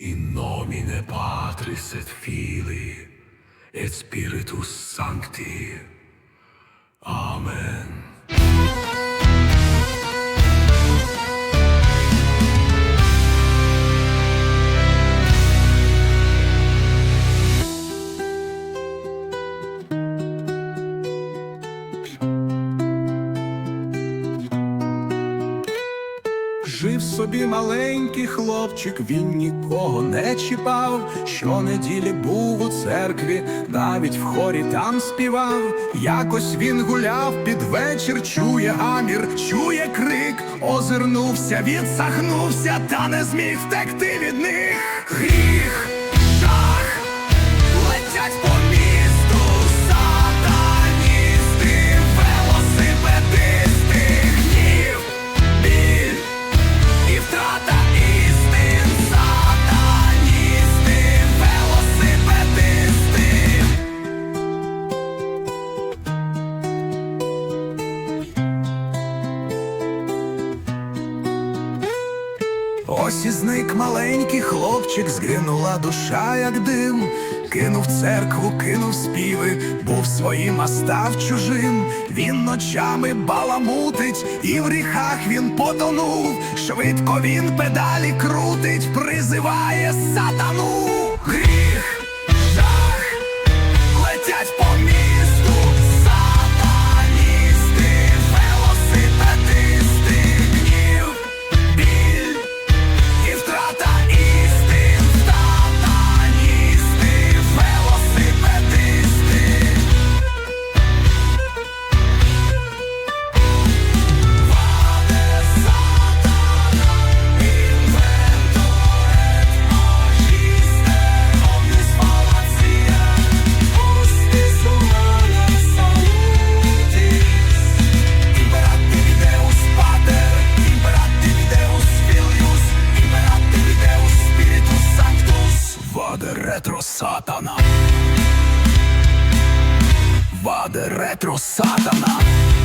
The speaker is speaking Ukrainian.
In nomine Patris et Filii et Spiritus Sancti. Жив собі маленький хлопчик, він нікого не чіпав. Щонеділі був у церкві, навіть в хорі там співав. Якось він гуляв під вечір, чує гамір, чує крик, озирнувся, відсахнувся, та не зміг втекти від них. Ось і зник маленький хлопчик, згинула душа, як дим. Кинув церкву, кинув співи, був своїм, а став чужим. Він ночами баламутить, і в гріхах він потонув. Швидко він педалі крутить, призиває сатану. Vade retro Satana. Vade retro Satana.